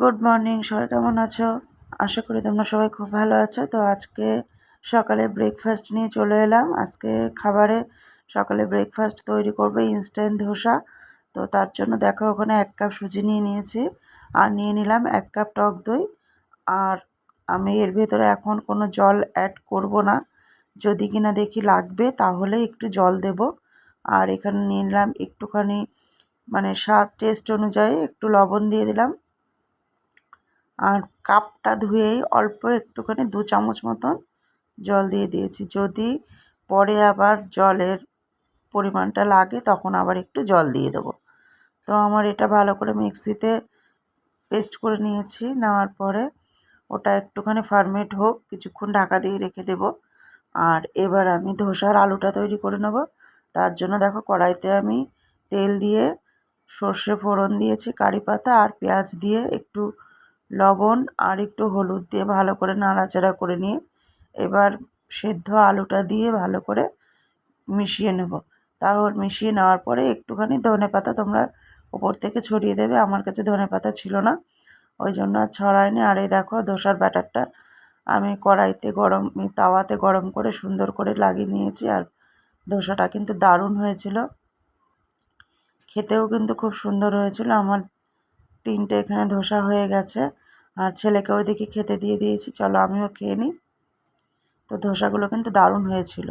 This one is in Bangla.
গুড মর্নিং সবাই কেমন আছো? আশা করি তোমরা সবাই খুব ভালো আছো। তো আজকে সকালে ব্রেকফাস্ট নিয়ে চলে এলাম। আজকে খাবারে সকালে ব্রেকফাস্ট তৈরি করবে ইনস্ট্যান্ট ধোসা। তো তার জন্য দেখো, ওখানে এক কাপ সুজি নিয়ে নিয়েছি। আর নিয়ে নিলাম এক কাপ টক দই। আর আমি এর ভেতরে এখন কোনো জল অ্যাড করব না। যদি কিনা দেখি লাগবে, তাহলে একটু জল দেব। আর এখানে নিয়ে নিলাম একটুখানি মানে স্বাদ টেস্ট অনুযায়ী একটু লবণ দিয়ে দিলাম। আর কাপটা ধুয়েই অল্প একটুখানি দু চামচ মতন জল দিয়ে দিয়েছি। যদি পরে আবার জলের পরিমাণটা লাগে, তখন আবার একটু জল দিয়ে দেবো। তো আমার এটা ভালো করে মিক্সিতে পেস্ট করে নিয়েছি। নেওয়ার পরে ওটা একটুখানি ফার্মেট হোক, কিছুক্ষণ ঢাকা দিয়ে রেখে দেব। আর এবার আমি ধোসার আলুটা তৈরি করে নেব। তার জন্য দেখো কড়াইতে আমি তেল দিয়ে সর্ষে ফোড়ন দিয়েছি, কারি পাতা আর পেঁয়াজ দিয়ে একটু লবণ আর একটু হলুদ দিয়ে ভালো করে নাড়াচাড়া করে নিয়ে এবার সেদ্ধ আলুটা দিয়ে ভালো করে মিশিয়ে নেব। তাহলে মিশিয়ে নেওয়ার পরে একটুখানি ধনে পাতা তোমরা ওপর থেকে ছড়িয়ে দেবে। আমার কাছে ধনে পাতা ছিল না। ওই জন্য আর ছড়ায়নি। আর এই দেখো ধোসার ব্যাটারটা আমি কড়াইতে গরম তাওয়াতে গরম করে সুন্দর করে লাগিয়ে নিয়েছি আর ধোসাটা কিন্তু দারুণ হয়েছিল। খেতেও কিন্তু খুব সুন্দর হয়েছিল। আমার তিনটে এখানে ধোসা হয়ে গেছে। আর ছেলেকে ওইদিকে খেতে দিয়ে দিয়েছি। চলো আমিও খেয়ে নিই। তো ধোসাগুলো কিন্তু দারুণ হয়েছিল।